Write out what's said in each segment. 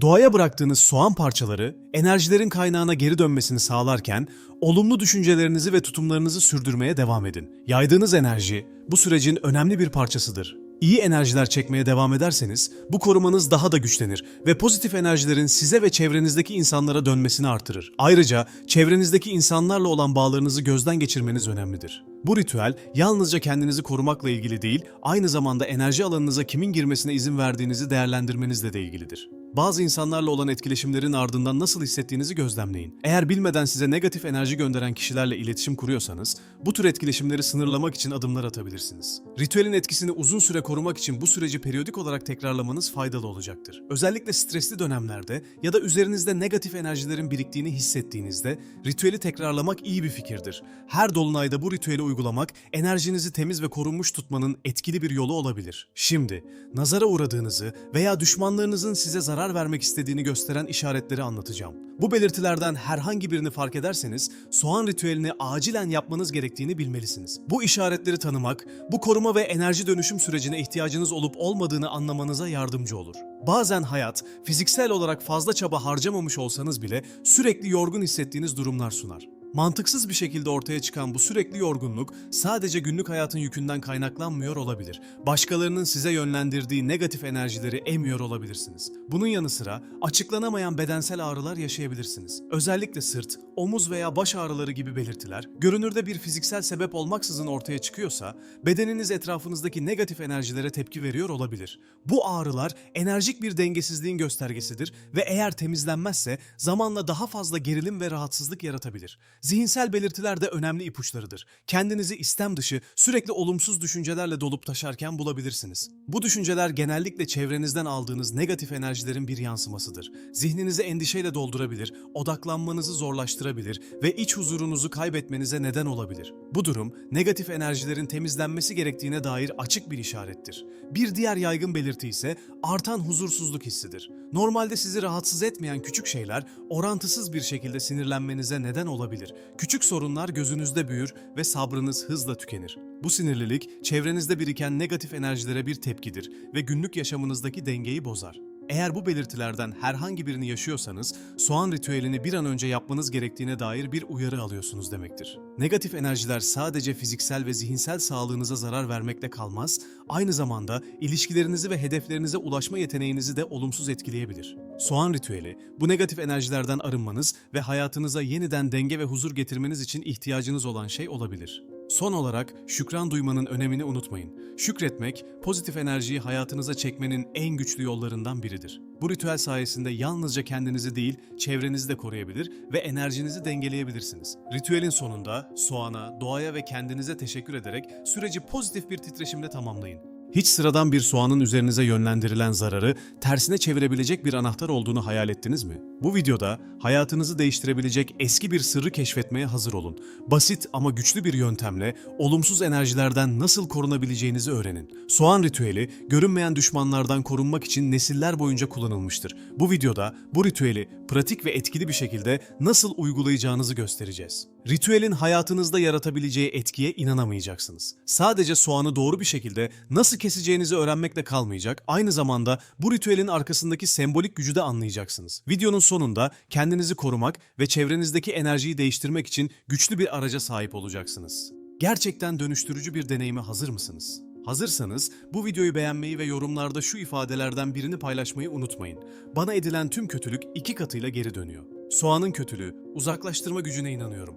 Doğaya bıraktığınız soğan parçaları enerjilerin kaynağına geri dönmesini sağlarken olumlu düşüncelerinizi ve tutumlarınızı sürdürmeye devam edin. Yaydığınız enerji bu sürecin önemli bir parçasıdır. İyi enerjiler çekmeye devam ederseniz bu korumanız daha da güçlenir ve pozitif enerjilerin size ve çevrenizdeki insanlara dönmesini artırır. Ayrıca çevrenizdeki insanlarla olan bağlarınızı gözden geçirmeniz önemlidir. Bu ritüel yalnızca kendinizi korumakla ilgili değil, aynı zamanda enerji alanınıza kimin girmesine izin verdiğinizi değerlendirmenizle de ilgilidir. Bazı insanlarla olan etkileşimlerin ardından nasıl hissettiğinizi gözlemleyin. Eğer bilmeden size negatif enerji gönderen kişilerle iletişim kuruyorsanız, bu tür etkileşimleri sınırlamak için adımlar atabilirsiniz. Ritüelin etkisini uzun süre korumak için bu süreci periyodik olarak tekrarlamanız faydalı olacaktır. Özellikle stresli dönemlerde ya da üzerinizde negatif enerjilerin biriktiğini hissettiğinizde ritüeli tekrarlamak iyi bir fikirdir. Her dolunayda bu ritüeli uygulamak enerjinizi temiz ve korunmuş tutmanın etkili bir yolu olabilir. Şimdi nazara uğradığınızı veya düşmanlarınızın size zarar vermek istediğini gösteren işaretleri anlatacağım. Bu belirtilerden herhangi birini fark ederseniz soğan ritüelini acilen yapmanız gerektiğini bilmelisiniz. Bu işaretleri tanımak, bu koruma ve enerji dönüşüm sürecine ihtiyacınız olup olmadığını anlamanıza yardımcı olur. Bazen hayat, fiziksel olarak fazla çaba harcamamış olsanız bile sürekli yorgun hissettiğiniz durumlar sunar. Mantıksız bir şekilde ortaya çıkan bu sürekli yorgunluk sadece günlük hayatın yükünden kaynaklanmıyor olabilir. Başkalarının size yönlendirdiği negatif enerjileri emiyor olabilirsiniz. Bunun yanı sıra açıklanamayan bedensel ağrılar yaşayabilirsiniz. Özellikle sırt, omuz veya baş ağrıları gibi belirtiler görünürde bir fiziksel sebep olmaksızın ortaya çıkıyorsa bedeniniz etrafınızdaki negatif enerjilere tepki veriyor olabilir. Bu ağrılar enerjik bir dengesizliğin göstergesidir ve eğer temizlenmezse zamanla daha fazla gerilim ve rahatsızlık yaratabilir. Zihinsel belirtiler de önemli ipuçlarıdır. Kendinizi istem dışı sürekli olumsuz düşüncelerle dolup taşarken bulabilirsiniz. Bu düşünceler genellikle çevrenizden aldığınız negatif enerjilerin bir yansımasıdır. Zihninizi endişeyle doldurabilir, odaklanmanızı zorlaştırabilir ve iç huzurunuzu kaybetmenize neden olabilir. Bu durum negatif enerjilerin temizlenmesi gerektiğine dair açık bir işarettir. Bir diğer yaygın belirti ise artan huzursuzluk hissidir. Normalde sizi rahatsız etmeyen küçük şeyler orantısız bir şekilde sinirlenmenize neden olabilir. Küçük sorunlar gözünüzde büyür ve sabrınız hızla tükenir. Bu sinirlilik çevrenizde biriken negatif enerjilere bir tepkidir ve günlük yaşamınızdaki dengeyi bozar. Eğer bu belirtilerden herhangi birini yaşıyorsanız, soğan ritüelini bir an önce yapmanız gerektiğine dair bir uyarı alıyorsunuz demektir. Negatif enerjiler sadece fiziksel ve zihinsel sağlığınıza zarar vermekle kalmaz, aynı zamanda ilişkilerinizi ve hedeflerinize ulaşma yeteneğinizi de olumsuz etkileyebilir. Soğan ritüeli, bu negatif enerjilerden arınmanız ve hayatınıza yeniden denge ve huzur getirmeniz için ihtiyacınız olan şey olabilir. Son olarak şükran duymanın önemini unutmayın. Şükretmek, pozitif enerjiyi hayatınıza çekmenin en güçlü yollarından biridir. Bu ritüel sayesinde yalnızca kendinizi değil, çevrenizi de koruyabilir ve enerjinizi dengeleyebilirsiniz. Ritüelin sonunda soğana, doğaya ve kendinize teşekkür ederek süreci pozitif bir titreşimle tamamlayın. Hiç sıradan bir soğanın üzerinize yönlendirilen zararı tersine çevirebilecek bir anahtar olduğunu hayal ettiniz mi? Bu videoda hayatınızı değiştirebilecek eski bir sırrı keşfetmeye hazır olun. Basit ama güçlü bir yöntemle olumsuz enerjilerden nasıl korunabileceğinizi öğrenin. Soğan ritüeli görünmeyen düşmanlardan korunmak için nesiller boyunca kullanılmıştır. Bu videoda bu ritüeli pratik ve etkili bir şekilde nasıl uygulayacağınızı göstereceğiz. Ritüelin hayatınızda yaratabileceği etkiye inanamayacaksınız. Sadece soğanı doğru bir şekilde nasıl keseceğinizi öğrenmekle kalmayacak, aynı zamanda bu ritüelin arkasındaki sembolik gücü de anlayacaksınız. Videonun sonunda kendinizi korumak ve çevrenizdeki enerjiyi değiştirmek için güçlü bir araca sahip olacaksınız. Gerçekten dönüştürücü bir deneyime hazır mısınız? Hazırsanız bu videoyu beğenmeyi ve yorumlarda şu ifadelerden birini paylaşmayı unutmayın. Bana edilen tüm kötülük iki katıyla geri dönüyor. Soğanın kötülüğü, uzaklaştırma gücüne inanıyorum.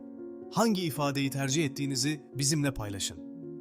Hangi ifadeyi tercih ettiğinizi bizimle paylaşın.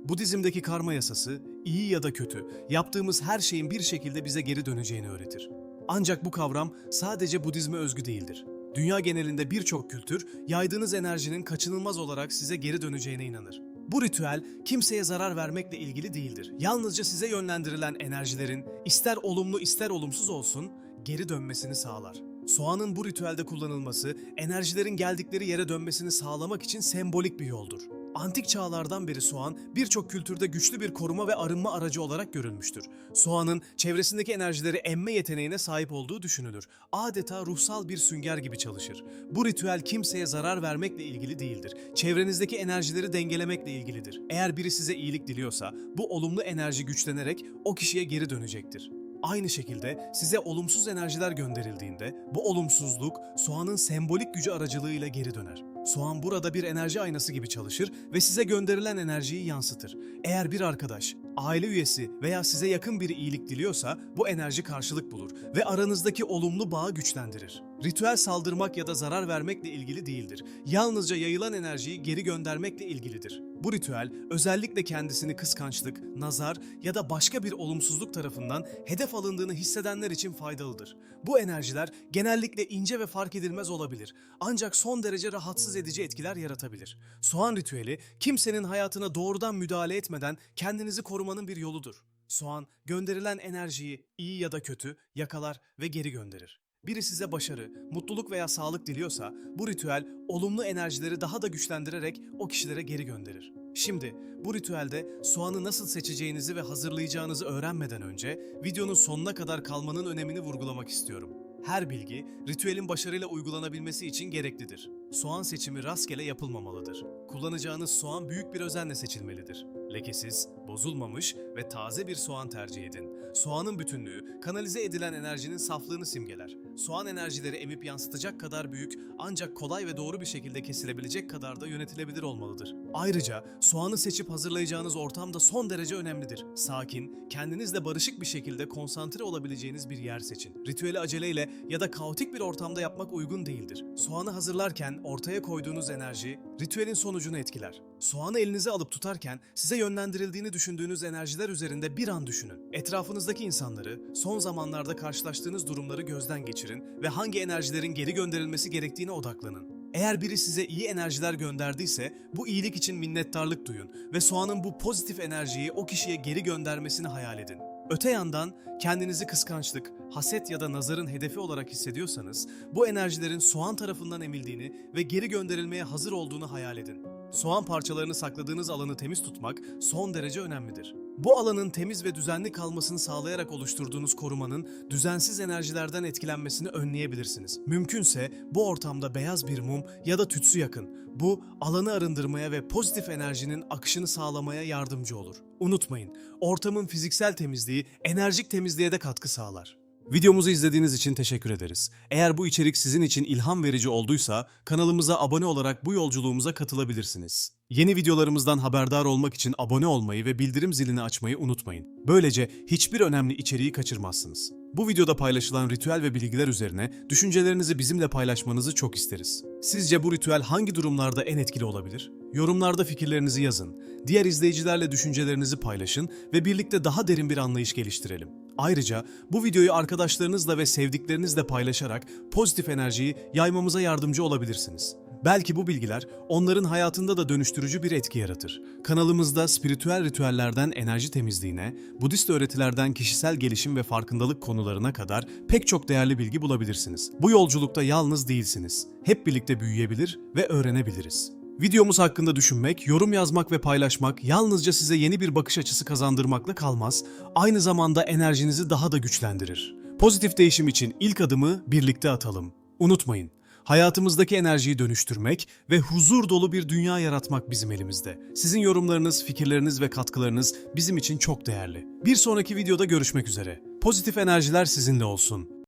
Budizm'deki karma yasası, iyi ya da kötü, yaptığımız her şeyin bir şekilde bize geri döneceğini öğretir. Ancak bu kavram sadece Budizme özgü değildir. Dünya genelinde birçok kültür, yaydığınız enerjinin kaçınılmaz olarak size geri döneceğine inanır. Bu ritüel kimseye zarar vermekle ilgili değildir. Yalnızca size yönlendirilen enerjilerin ister olumlu ister olumsuz olsun geri dönmesini sağlar. Soğanın bu ritüelde kullanılması enerjilerin geldikleri yere dönmesini sağlamak için sembolik bir yoldur. Antik çağlardan beri soğan birçok kültürde güçlü bir koruma ve arınma aracı olarak görülmüştür. Soğanın çevresindeki enerjileri emme yeteneğine sahip olduğu düşünülür. Adeta ruhsal bir sünger gibi çalışır. Bu ritüel kimseye zarar vermekle ilgili değildir. Çevrenizdeki enerjileri dengelemekle ilgilidir. Eğer biri size iyilik diliyorsa bu olumlu enerji güçlenerek o kişiye geri dönecektir. Aynı şekilde size olumsuz enerjiler gönderildiğinde bu olumsuzluk soğanın sembolik gücü aracılığıyla geri döner. Soğan burada bir enerji aynası gibi çalışır ve size gönderilen enerjiyi yansıtır. Eğer bir arkadaş, aile üyesi veya size yakın biri iyilik diliyorsa bu enerji karşılık bulur ve aranızdaki olumlu bağı güçlendirir. Ritüel saldırmak ya da zarar vermekle ilgili değildir. Yalnızca yayılan enerjiyi geri göndermekle ilgilidir. Bu ritüel özellikle kendisini kıskançlık, nazar ya da başka bir olumsuzluk tarafından hedef alındığını hissedenler için faydalıdır. Bu enerjiler genellikle ince ve fark edilmez olabilir. Ancak son derece rahatsız edici etkiler yaratabilir. Soğan ritüeli kimsenin hayatına doğrudan müdahale etmeden kendinizi korumanın bir yoludur. Soğan gönderilen enerjiyi iyi ya da kötü yakalar ve geri gönderir. Biri size başarı, mutluluk veya sağlık diliyorsa bu ritüel olumlu enerjileri daha da güçlendirerek o kişilere geri gönderir. Şimdi bu ritüelde soğanı nasıl seçeceğinizi ve hazırlayacağınızı öğrenmeden önce videonun sonuna kadar kalmanın önemini vurgulamak istiyorum. Her bilgi ritüelin başarıyla uygulanabilmesi için gereklidir. Soğan seçimi rastgele yapılmamalıdır. Kullanacağınız soğan büyük bir özenle seçilmelidir. Lekesiz, bozulmamış ve taze bir soğan tercih edin. Soğanın bütünlüğü, kanalize edilen enerjinin saflığını simgeler. Soğan enerjileri emip yansıtacak kadar büyük ancak kolay ve doğru bir şekilde kesilebilecek kadar da yönetilebilir olmalıdır. Ayrıca soğanı seçip hazırlayacağınız ortam da son derece önemlidir. Sakin, kendinizle barışık bir şekilde konsantre olabileceğiniz bir yer seçin. Ritüeli aceleyle ya da kaotik bir ortamda yapmak uygun değildir. Soğanı hazırlarken ortaya koyduğunuz enerji ritüelin sonucunu etkiler. Soğanı elinize alıp tutarken size yönlendirildiğini düşündüğünüz enerjiler üzerinde bir an düşünün. Etrafınızdaki insanları, son zamanlarda karşılaştığınız durumları gözden geçirin ve hangi enerjilerin geri gönderilmesi gerektiğine odaklanın. Eğer biri size iyi enerjiler gönderdiyse bu iyilik için minnettarlık duyun ve soğanın bu pozitif enerjiyi o kişiye geri göndermesini hayal edin. Öte yandan kendinizi kıskançlık, haset ya da nazarın hedefi olarak hissediyorsanız bu enerjilerin soğan tarafından emildiğini ve geri gönderilmeye hazır olduğunu hayal edin. Soğan parçalarını sakladığınız alanı temiz tutmak son derece önemlidir. Bu alanın temiz ve düzenli kalmasını sağlayarak oluşturduğunuz korumanın düzensiz enerjilerden etkilenmesini önleyebilirsiniz. Mümkünse bu ortamda beyaz bir mum ya da tütsü yakın. Bu alanı arındırmaya ve pozitif enerjinin akışını sağlamaya yardımcı olur. Unutmayın, ortamın fiziksel temizliği enerjik temizliğe de katkı sağlar. Videomuzu izlediğiniz için teşekkür ederiz. Eğer bu içerik sizin için ilham verici olduysa kanalımıza abone olarak bu yolculuğumuza katılabilirsiniz. Yeni videolarımızdan haberdar olmak için abone olmayı ve bildirim zilini açmayı unutmayın. Böylece hiçbir önemli içeriği kaçırmazsınız. Bu videoda paylaşılan ritüel ve bilgiler üzerine düşüncelerinizi bizimle paylaşmanızı çok isteriz. Sizce bu ritüel hangi durumlarda en etkili olabilir? Yorumlarda fikirlerinizi yazın. Diğer izleyicilerle düşüncelerinizi paylaşın ve birlikte daha derin bir anlayış geliştirelim. Ayrıca bu videoyu arkadaşlarınızla ve sevdiklerinizle paylaşarak pozitif enerjiyi yaymamıza yardımcı olabilirsiniz. Belki bu bilgiler onların hayatında da dönüştürücü bir etki yaratır. Kanalımızda spiritüel ritüellerden enerji temizliğine, Budist öğretilerden kişisel gelişim ve farkındalık konularına kadar pek çok değerli bilgi bulabilirsiniz. Bu yolculukta yalnız değilsiniz. Hep birlikte büyüyebilir ve öğrenebiliriz. Videomuz hakkında düşünmek, yorum yazmak ve paylaşmak yalnızca size yeni bir bakış açısı kazandırmakla kalmaz, aynı zamanda enerjinizi daha da güçlendirir. Pozitif değişim için ilk adımı birlikte atalım. Unutmayın, hayatımızdaki enerjiyi dönüştürmek ve huzur dolu bir dünya yaratmak bizim elimizde. Sizin yorumlarınız, fikirleriniz ve katkılarınız bizim için çok değerli. Bir sonraki videoda görüşmek üzere. Pozitif enerjiler sizinle olsun.